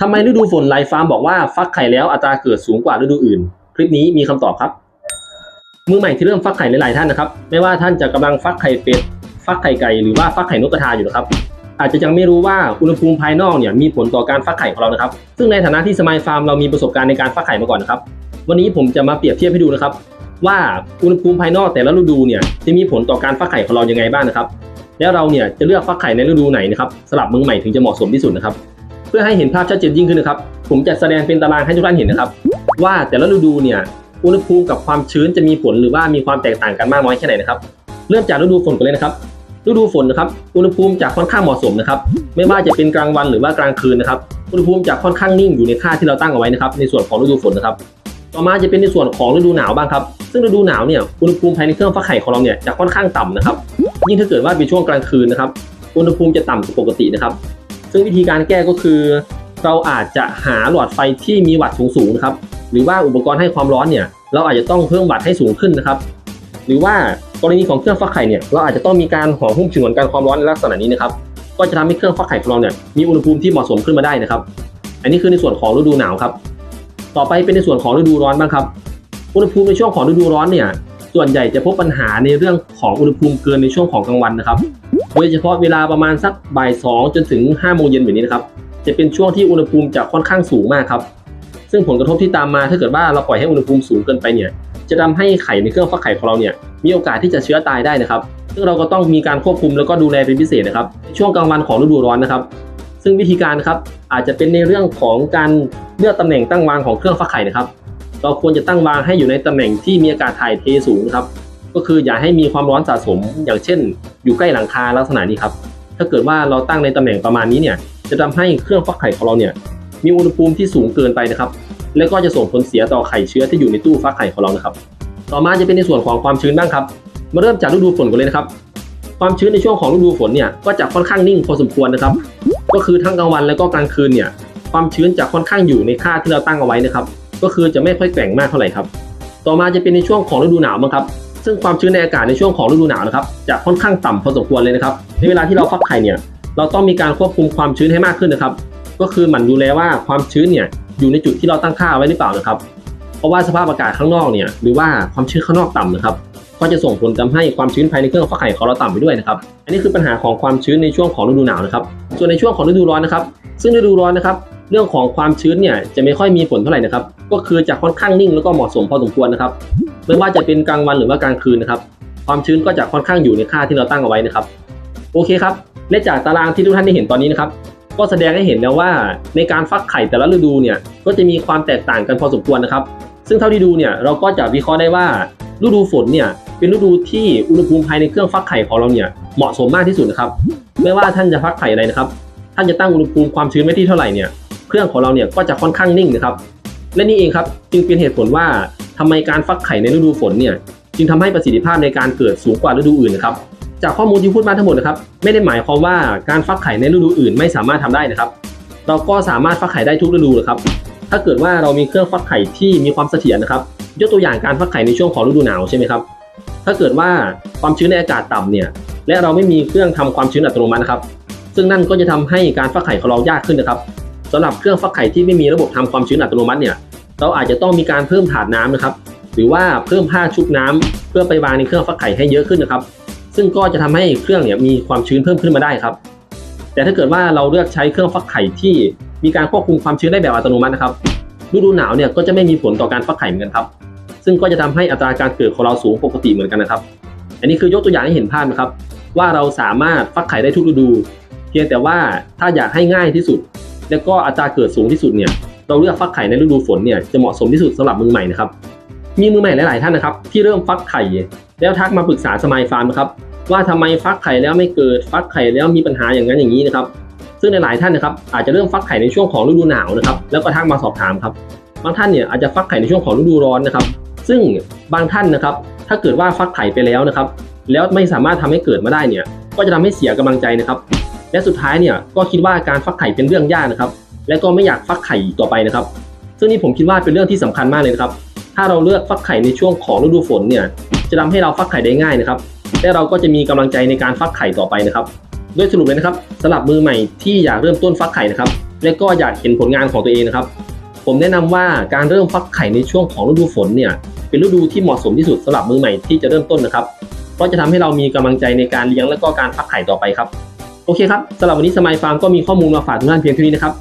ทำไมฤดูฝนไลฟ์ฟาร์มบอกว่าฟักไข่แล้วอัตราเกิดสูงกว่าฤดูอื่น คลิปนี้มีคำตอบครับ มือใหม่ที่เริ่มฟักไข่หลายๆท่านนะครับ ไม่ว่าท่านจะกำลังฟักไข่เป็ดฟักไข่ไก่หรือว่าฟักไข่นกกระทาอยู่นะครับ อาจจะยังไม่รู้ว่าอุณหภูมิภายนอกเนี่ยมีผลต่อการฟักไข่ของเรานะครับ ซึ่งในฐานะที่สมายฟาร์มเรามีประสบการณ์ในการฟักไข่มาก่อนนะครับ วันนี้ผมจะมาเปรียบเทียบให้ดูนะครับ ว่าอุณหภูมิภายนอกแต่ละฤดูเนี่ยจะมีผลต่อการฟักไข่ของเรายังไงบ้างนะครับ แล้วเราเนี่ยจะเลือกฟักไข่ในฤดูไหนนะครับสำหรับมือใหม่ถึงจะเหมาะสมที่สุดนะครับ เพื่อให้เห็นภาพชัดเจนยิ่งขึ้นนะครับ ผมจะแสดงเป็นตารางให้ทุกท่านเห็นนะครับ ว่าแต่ละฤดูเนี่ยอุณหภูมิกับความชื้นจะมีผลหรือว่ามีความแตกต่างกันมากน้อยแค่ไหนนะครับ เริ่มจากฤดูฝนกันเลยนะครับ ฤดูฝนนะครับ อุณหภูมิจะค่อนข้างเหมาะสมนะครับ ไม่ว่าจะเป็นกลางวันหรือว่ากลางคืนนะครับ อุณหภูมิจะค่อนข้างนิ่งอยู่ในค่าที่เราตั้งเอาไว้นะครับ ในส่วนของฤดูฝนนะครับ ต่อมาจะเป็นในส่วนของฤดูหนาวบ้างครับ ซึ่งฤดูหนาวเนี่ย อุณหภูมิภายในเครื่องฟักไข่ของเราเนี่ยจะค่อนข้างต่ำนะครับ ยิ่งถ้าเกิดว่าเป็นช่วงกลางคืนนะครับ อุณหภูมิจะต่ำกว่าปกตินะครับ ซึ่งวิธีการแก้ก็คือ เราอาจจะหาหลอดไฟที่มีวัตต์สูงๆนะครับหรือว่าอุปกรณ์ให้ความร้อนเนี่ยเราอาจจะต้องเพิ่มวัตต์ให้สูงขึ้นนะครับ หรือว่ากรณีของเครื่องฟักไข่เนี่ยเราอาจจะต้องมีการห่อหุ้มฉนวนกันความร้อนในลักษณะนี้นะครับก็จะทำให้เครื่องฟักไข่ของเราเนี่ยมีอุณหภูมิที่เหมาะสมขึ้นมาได้นะครับ อันนี้คือในส่วนของฤดูหนาวครับ ต่อไปเป็นในส่วนของฤดูร้อนบ้างครับ อุณหภูมิในช่วงของฤดูร้อนเนี่ย ส่วนใหญ่จะพบปัญหาในเรื่องของอุณหภูมิเกินในช่วงของกลางวันนะครับ โดยเฉพาะเวลาประมาณสักบ่ายสองจนถึง5้าโมงเย็นแบบนี้นะครับ จะเป็นช่วงที่อุณหภูมิจะค่อนข้างสูงมากครับ ซึ่งผลกระทบที่ตามมาถ้าเกิดว่าเราปล่อยให้อุณหภูมิสูงเกินไปเนี่ย จะทำให้ไข่ในเครื่องฟักไข่ของเราเนี่ยมีโอกาสที่จะเชื้อตายได้นะครับ ซึ่งเราก็ต้องมีการควบคุมแล้วก็ดูแลเป็นพิเศษนะครับในช่วงกลางวันของฤดูร้อนนะครับ ซึ่งวิธีการครับอาจจะเป็นในเรื่องของการเลือกตำแหน่งตั้งวางของเครื่องฟักไข่นะครับ เราควรจะตั้งวางให้อยู่ในตำแหน่งที่มีอากาศถ่ายเทสูงครับ ก็คืออย่าให้มีความร้อนสะสม อย่างเช่น อยู่ใกล้หลังคาลักษณะนี้ครับ ถ้าเกิดว่าเราตั้งในตำแหน่งประมาณนี้เนี่ย จะทำให้เครื่องฟักไข่ของเราเนี่ย มีอุณหภูมิที่สูงเกินไปนะครับ แล้วก็จะส่งผลเสียต่อไข่เชื้อที่อยู่ในตู้ฟักไข่ของเรานะครับ ต่อมาจะเป็นในส่วนของความชื้นบ้างครับ มาเริ่มจากฤดูฝนกันเลยนะครับ ความชื้นในช่วงของฤดูฝนเนี่ย ก็จะค่อนข้างนิ่งพอสมควรนะครับ ก็คือทั้งกลางวันแล้วก็กลางคืนเนี่ย ความชื้นจะค่อนข้างอยู่ในค่าที่เราตั้งเอาไว้นะครับ ก็คือจะไม่ค่อยแกว่งมากเท่าไหร่ครับ ต่อมาจะเป็นในช่วงของฤดูหนาวบ้งครับ ซึ่งความชื้นในอากาศในช่วงของฤดูหนาวนะครับจะค่อนข้างต่ำพอสมควรเลยนะครับ ในเวลาที่เราฟักไข่เนี่ย เราต้องมีการควบคุมความชื้นให้มากขึ้นนะครับ ก็คือหมั่นดูแลว่าความชื้นเนี่ยอยู่ในจุดที่เราตั้งค่าไว้หรือเปล่านะครับ เพราะว่าสภาพอากาศข้างนอกเนี่ยหรือว่าความชื้นข้างนอกต่ำนะครับ ก็จะส่งผลทำให้ความชื้นภายในเครื่องฟักไข่ของเราต่ำไปด้วยนะครับ อันนี้คือปัญหาของความชื้นในช่วงของฤดูหนาวนะครับ ส่วนในช่วงของฤดูร้อนนะครับ ซึ่งฤดูร้อนนะครับ เรื่องของความชื้นเนี่ยจะไม่ค่อยมีผลเท่าไหร่นะครับ ก็คือจะค่อนข้างนิ่งแล้วก็เหมาะสมพอสมควรนะครับ ไม่ว่าจะเป็นกลางวันหรือว่ากลางคืนนะครับ ความชื้นก็จะค่อนข้างอยู่ในค่าที่เราตั้งเอาไว้นะครับ โอเคครับ และจากตารางที่ทุกท่านได้เห็นตอนนี้นะครับ ก็แสดงให้เห็นแล้วว่าในการฟักไข่แต่ละฤดูเนี่ย ก็จะมีความแตกต่างกันพอสมควรนะครับ ซึ่งเท่าที่ดูเนี่ยเราก็จะวิเคราะห์ได้ว่าฤดูฝนเนี่ยเป็นฤดูที่อุณหภูมิภายในเครื่องฟักไข่ของเราเนี่ยเหมาะสมมากที่สุดนะครับ ไม่ว่าท่านจะฟักไข่อะไรนะครับ ท่านจะตั้งอุณหภูมิความชื้นไว้ที่เท่าไหร่เนี่ย เครื่องของเราเนี่ยก็จะค่อนข้างนิ่งนะครับ และนี่เองครับจึงเป็นเหตุผลว่าทำไมการฟักไข่ในฤดูฝนเนี่ยจึงทำให้ประสิทธิภาพในการเกิดสูงกว่าฤดูอื่นนะครับ จากข้อมูลที่พูดมาทั้งหมดนะครับไม่ได้หมายความว่าการฟักไข่ในฤดูอื่นไม่สามารถทำได้นะครับ เราก็สามารถฟักไข่ได้ทุกฤดูนะครับ ถ้าเกิดว่าเรามีเครื่องฟักไข่ที่มีความเสถียรนะครับ ยกตัวอย่างการฟักไข่ในช่วงของฤดูหนาวใช่ไหมครับ ถ้าเกิดว่าความชื้นในอากาศต่ำเนี่ย และเราไม่มีเครื่องทำความชื้นอัตโนมัตินะครับ ซึ่งนั่นก็จะทำให้การฟักไข่ของเรายากขึ้นนะครับ สำหรับเครื่องฟักไข่ที่ไม่มีระบบทำความชื้นอัตโนมัติเนี่ยเราอาจจะต้องมีการเพิ่มถาดน้ำนะครับ หรือว่าเพิ่มผ้าชุบน้ำเพื่อไปวางในเครื่องฟักไข่ให้เยอะขึ้นนะครับ ซึ่งก็จะทำให้เครื่องเนี่ยมีความชื้นเพิ่มขึ้นมาได้ครับ แต่ถ้าเกิดว่าเราเลือกใช้เครื่องฟักไข่ที่มีการควบคุมความชื้นได้แบบอัตโนมัตินะครับฤดูหนาวเนี่ยก็จะไม่มีผลต่อการฟักไข่เหมือนกันครับ ซึ่งก็จะทำให้อัตราการเกิดของเราสูงปกติเหมือนกันนะครับ อันนี้คือยกตัวอย่างให้เห็นภาพนะครับ ว่าเราสามารถฟักไข่ได้ทุกฤดู เพียงแต่ว่าถ้าอยากให้ง่ายที่สุด และก็อัตราเกิดสูงที่สุดเนี่ยเราเลือกฟักไข่ในฤดูฝนเนี่ยจะเหมาะสมที่สุดสำหรับมือใหม่นะครับมีมือใหม่หลาย ๆ ท่านนะครับที่เริ่มฟักไข่ แล้วทักมาปรึกษาสมายฟาร์มนะครับว่าทำไมฟักไข่แล้วไม่เกิดฟักไข่แล้วมีปัญหาอย่างนั้นอย่างนี้นะครับซึ่งในหลายท่านนะครับอาจจะเริ่มฟักไข่ในช่วงของฤดูหนาวนะครับแล้วก็ทักมาสอบถามครับบางท่านเนี่ยอาจจะฟักไข่ในช่วงของฤดูร้อนนะครับซึ่งบางท่านนะครับถ้าเกิดว่าฟักไข่ไปแล้วนะครับแล้วไม่สามารถทำให้เกิดมาได้เนี่ยก็จะทำให้เสียกำลังใจนะครับ และสุดท้ายเนี่ยก็คิดว่าการฟักไข่เป็นเรื่องยากนะครับ และก็ไม่อยากฟักไข่อีกต่อไปนะครับ ซึ่งนี่ผมคิดว่าเป็นเรื่องที่สำคัญมากเลยนะครับ ถ้าเราเลือกฟักไข่ในช่วงของฤดูฝนเนี่ยจะทำให้เราฟักไข่ได้ง่ายนะครับและเราก็จะมีกำลังใจในการฟักไข่ต่อไปนะครับ โดยสรุปเลยนะครับสำหรับมือใหม่ที่อยากเริ่มต้นฟักไข่นะครับ และก็อยากเห็นผลงานของตัวเองนะครับ ผมแนะนำว่าการเริ่มฟักไข่ในช่วงของฤดูฝนเนี่ยเป็นฤดูที่เหมาะสมที่สุดสำหรับมือใหม่ที่จะเริ่มต้นนะครับ เพราะจะทำให้เรามีกำลังใจในการเลี้ยงและก็การฟักไข่ต่อไปครับ โอเคครับสำหรับวันนี้สมายฟาร์มก็มีข้อมูลมาฝากทุกท่านเพียงเท่านี้นะครับ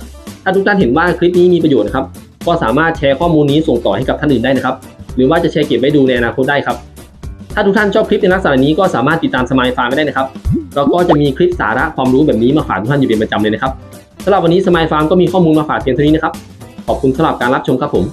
ถ้าทุกท่านเห็นว่าคลิปนี้มีประโยชน์นะครับ ก็สามารถแชร์ข้อมูลนี้ส่งต่อให้กับท่านอื่นได้นะครับ หรือว่าจะแชร์เก็บไว้ดูในอนาคตได้ครับ ถ้าทุกท่านชอบคลิปในลักษณะนี้ก็สามารถติดตามสมายฟาร์มได้นะครับเราก็จะมีคลิปสาระความรู้แบบนี้มาฝากทุกท่านอยู่เป็นประจำเลยนะครับสำหรับวันนี้สมายฟาร์มก็มีข้อมูลมาฝากเพียงเท่านี้นะครับ ขอบคุณสำหรับการรับชมครับผม